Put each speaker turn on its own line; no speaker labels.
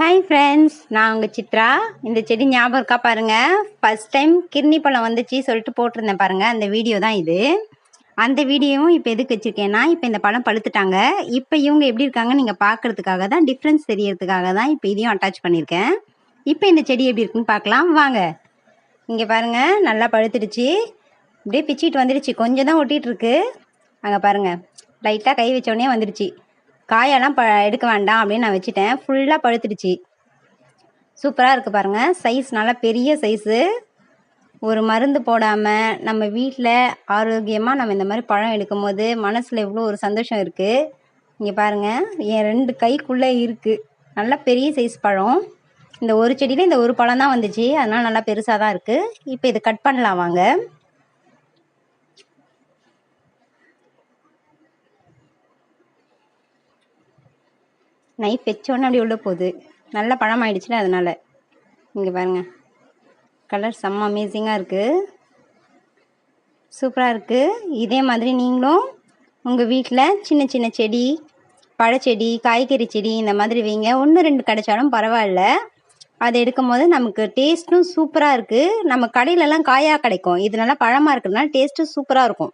Hi friends நான் உங்கள் சித்ரா. இந்த செடி ஞாபகம் இருக்கா பாருங்கள் ஃபஸ்ட் டைம் கிர்னி பழம் வந்துச்சு சொல்லிட்டு போட்டிருந்தேன் பாருங்கள் அந்த வீடியோ தான் இது. அந்த வீடியோவும் இப்போ எதுக்கு வச்சுருக்கேன்னா இப்போ இந்த பழம் பழுத்துட்டாங்க. இப்போ இவங்க எப்படி இருக்காங்க நீங்கள் பார்க்குறதுக்காக தான் டிஃப்ரென்ஸ் தெரியறதுக்காக தான் இப்போ இதையும் அட்டாச் பண்ணியிருக்கேன். இப்போ இந்த செடி எப்படி இருக்குன்னு பார்க்கலாம். வாங்க. இங்கே பாருங்கள் நல்லா பழுத்துடுச்சு. அப்படியே பிச்சிட்டு வந்துடுச்சு. கொஞ்சம் தான் ஒட்டிகிட்டு இருக்கு. அங்கே பாருங்கள் லைட்டாக கை வச்சோடனே வந்துடுச்சு. காயெல்லாம் ப எடுக்க வேண்டாம் அப்படின்னு நான் வச்சுட்டேன். ஃபுல்லாக பழுத்துடுச்சு. சூப்பராக இருக்குது பாருங்கள் சைஸ் நல்லா பெரிய சைஸு ஒரு மருந்து போடாமல் நம்ம வீட்டில் ஆரோக்கியமாக நம்ம இந்த மாதிரி பழம் எடுக்கும் போது மனசில் எவ்வளோ ஒரு சந்தோஷம் இருக்குது இங்கே பாருங்கள் என் ரெண்டு கைக்குள்ளே இருக்குது நல்லா பெரிய சைஸ் பழம். இந்த ஒரு செடியில் இந்த ஒரு பழம் தான் வந்துச்சு. அதனால் நல்லா பெருசாக தான் இருக்குது இப்போ இதை கட் பண்ணலாம் வாங்க. நைஃப் வச்சோடனே அப்படி உள்ளே போகுது. நல்ல பழம் ஆயிடுச்சுல அதனால். இங்கே பாருங்கள் கலர் செம்ம அமேசிங்காக இருக்குது சூப்பராக இருக்குது இதே மாதிரி நீங்களும் உங்கள் வீட்டில் சின்ன சின்ன செடி பழச்செடி காய்கறி செடி இந்த மாதிரி வைங்க. ஒன்று ரெண்டு கிடைச்சாலும் பரவாயில்ல. அதை எடுக்கும் போது நமக்கு டேஸ்ட்டும் சூப்பராக இருக்குது நம்ம கடையிலலாம் காயாக கிடைக்கும். இது நல்லா பழமாக இருக்கிறதுனால டேஸ்ட்டும் சூப்பராக இருக்கும்.